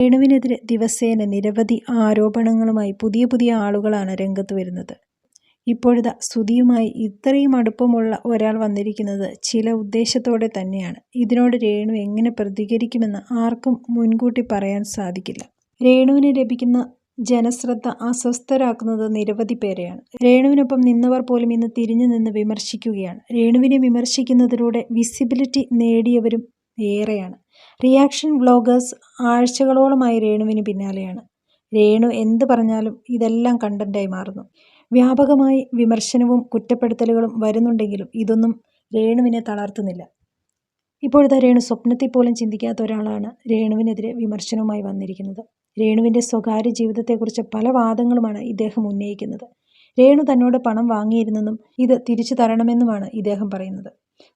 രേണുവിനെതിരെ ദിവസേന നിരവധി ആരോപണങ്ങളുമായി പുതിയ പുതിയ ആളുകളാണ് രംഗത്ത് വരുന്നത്. ഇപ്പോഴത്തെ സ്തുതിയുമായി ഇത്രയും അടുപ്പമുള്ള ഒരാൾ വന്നിരിക്കുന്നത് ചില ഉദ്ദേശത്തോടെ തന്നെയാണ്. ഇതിനോട് രേണു എങ്ങനെ പ്രതികരിക്കുമെന്ന് ആർക്കും മുൻകൂട്ടി പറയാൻ സാധിക്കില്ല. രേണുവിന് ലഭിക്കുന്ന ജനശ്രദ്ധ അസ്വസ്ഥരാക്കുന്നത് നിരവധി പേരെയാണ്. രേണുവിനൊപ്പം നിന്നവർ പോലും ഇന്ന് തിരിഞ്ഞു നിന്ന് വിമർശിക്കുകയാണ്. രേണുവിനെ വിമർശിക്കുന്നതിലൂടെ വിസിബിലിറ്റി നേടിയവരും ഏറെയാണ്. റിയാക്ഷൻ വ്ളോഗേഴ്സ് ആഴ്ചകളോളമായി രേണുവിന് പിന്നാലെയാണ്. രേണു എന്ത് പറഞ്ഞാലും ഇതെല്ലാം കണ്ടന്റായി മാറുന്നു. വ്യാപകമായി വിമർശനവും കുറ്റപ്പെടുത്തലുകളും വരുന്നുണ്ടെങ്കിലും ഇതൊന്നും രേണുവിനെ തളർത്തുന്നില്ല. ഇപ്പോഴത്തെ രേണു സ്വപ്നത്തിൽ പോലും ചിന്തിക്കാത്ത ഒരാളാണ് രേണുവിനെതിരെ വിമർശനവുമായി വന്നിരിക്കുന്നത്. രേണുവിന്റെ സ്വകാര്യ ജീവിതത്തെക്കുറിച്ച് പല വാദങ്ങളുമാണ് ഇദ്ദേഹം ഉന്നയിക്കുന്നത്. രേണു തന്നോട് പണം വാങ്ങിയിരുന്നെന്നും ഇത് തിരിച്ചു തരണമെന്നുമാണ് ഇദ്ദേഹം പറയുന്നത്.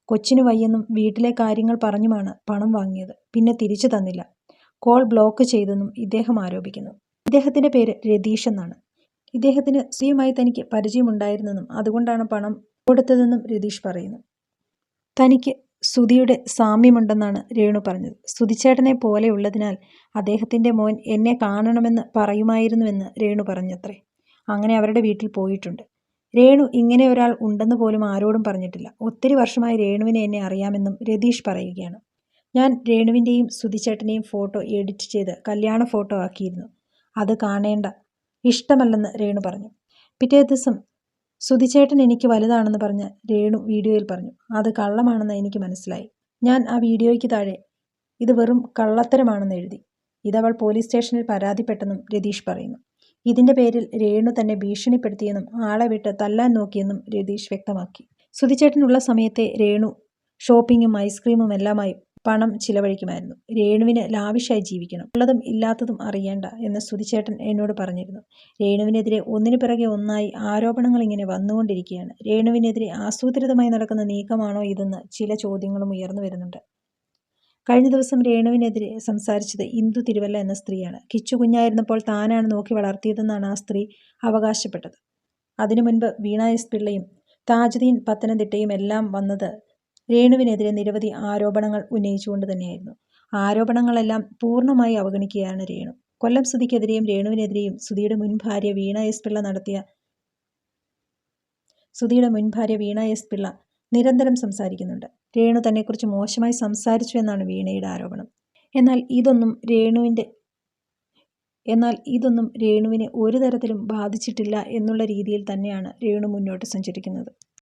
കൊച്ചിന് വയ്യെന്നും വീട്ടിലെ കാര്യങ്ങൾ പറഞ്ഞുമാണ് പണം വാങ്ങിയത്. പിന്നെ തിരിച്ചു തന്നില്ല. കോൾ ബ്ലോക്ക് ചെയ്തെന്നും ഇദ്ദേഹം ആരോപിക്കുന്നു. ഇദ്ദേഹത്തിന്റെ പേര് രതീഷ് എന്നാണ്. ഇദ്ദേഹത്തിന് സ്ത്രീയുമായി തനിക്ക് പരിചയമുണ്ടായിരുന്നെന്നും അതുകൊണ്ടാണ് പണം കൊടുത്തതെന്നും രതീഷ് പറയുന്നു. തനിക്ക് സുധിയുടെ സാമ്യമുണ്ടെന്നാണ് രേണു പറഞ്ഞത്. സുധിച്ചേട്ടനെ പോലെയുള്ളതിനാൽ അദ്ദേഹത്തിന്റെ മോൻ എന്നെ കാണണമെന്ന് പറയുമായിരുന്നുവെന്ന് രേണു പറഞ്ഞത്രേ. അങ്ങനെ അവരുടെ വീട്ടിൽ പോയിട്ടുണ്ട്. രേണു ഇങ്ങനെ ഒരാൾ ഉണ്ടെന്ന് പോലും ആരോടും പറഞ്ഞിട്ടില്ല. ഒത്തിരി വർഷമായി രേണുവിനെ എന്നെ അറിയാമെന്നും രതീഷ് പറയുകയാണ്. ഞാൻ രേണുവിന്റെയും സുധിച്ചേട്ടനെയും ഫോട്ടോ എഡിറ്റ് ചെയ്ത് കല്യാണ ഫോട്ടോ ആക്കിയിരുന്നു. അത് കാണേണ്ട ഇഷ്ടമല്ലെന്ന് രേണു പറഞ്ഞു. പിറ്റേ ദിവസം സുധിച്ചേട്ടൻ എനിക്ക് വലുതാണെന്ന് പറഞ്ഞ് രേണു വീഡിയോയിൽ പറഞ്ഞു. അത് കള്ളമാണെന്ന് എനിക്ക് മനസ്സിലായി. ഞാൻ ആ വീഡിയോയ്ക്ക് താഴെ ഇത് വെറും കള്ളത്തരമാണെന്ന് എഴുതി. ഇതവൾ പോലീസ് സ്റ്റേഷനിൽ പരാതിപ്പെട്ടെന്നും രതീഷ് പറയുന്നു. ഇതിന്റെ പേരിൽ രേണു തന്നെ ഭീഷണിപ്പെടുത്തിയെന്നും ആളെ വിട്ട് തല്ലാൻ നോക്കിയെന്നും രതീഷ് വ്യക്തമാക്കി. സുധിച്ചേട്ടനുള്ള സമയത്തെ രേണു ഷോപ്പിങ്ങും ഐസ്ക്രീമും എല്ലാമായി പണം ചിലവഴിക്കുമായിരുന്നു. രേണുവിന് ലാവിഷായി ജീവിക്കണം. ഉള്ളതും ഇല്ലാത്തതും അറിയേണ്ട എന്ന് സുധിച്ചേട്ടൻ എന്നോട് പറഞ്ഞിരുന്നു. രേണുവിനെതിരെ ഒന്നിനു പിറകെ ഒന്നായി ആരോപണങ്ങൾ ഇങ്ങനെ വന്നുകൊണ്ടിരിക്കുകയാണ്. രേണുവിനെതിരെ ആസൂത്രിതമായി നടക്കുന്ന നീക്കമാണോ ഇതെന്ന് ചില ചോദ്യങ്ങളും ഉയർന്നു വരുന്നുണ്ട്. കഴിഞ്ഞ ദിവസം രേണുവിനെതിരെ സംസാരിച്ചത് ഇന്ദു തിരുവല്ല എന്ന സ്ത്രീയാണ്. കിച്ചു കുഞ്ഞായിരുന്നപ്പോൾ താനാണ് നോക്കി വളർത്തിയതെന്നാണ് ആ സ്ത്രീ അവകാശപ്പെട്ടത്. അതിനു മുൻപ് വീണ എസ് പിള്ളയും താജുദ്ദീൻ പത്തനംതിട്ടയും എല്ലാം വന്നത് രേണുവിനെതിരെ നിരവധി ആരോപണങ്ങൾ ഉന്നയിച്ചുകൊണ്ട് തന്നെയായിരുന്നു. ആരോപണങ്ങളെല്ലാം പൂർണമായി അവഗണിക്കുകയാണ് രേണു. കൊല്ലം സുധിക്കെതിരെയും രേണുവിനെതിരെയും സുധിയുടെ മുൻ ഭാര്യ വീണ എസ് പിള്ള നടത്തിയ സുധിയുടെ മുൻ ഭാര്യ വീണ എസ് പിള്ള നിരന്തരം സംസാരിക്കുന്നുണ്ട്. രേണു തന്നെക്കുറിച്ച് മോശമായി സംസാരിച്ചു എന്നാണ് വീണയുടെ ആരോപണം. എന്നാൽ ഇതൊന്നും രേണുവിന്റെ എന്നാൽ ഇതൊന്നും രേണുവിനെ ഒരു തരത്തിലും ബാധിച്ചിട്ടില്ല എന്നുള്ള രീതിയിൽ തന്നെയാണ് രേണു മുന്നോട്ട് സഞ്ചരിക്കുന്നത്.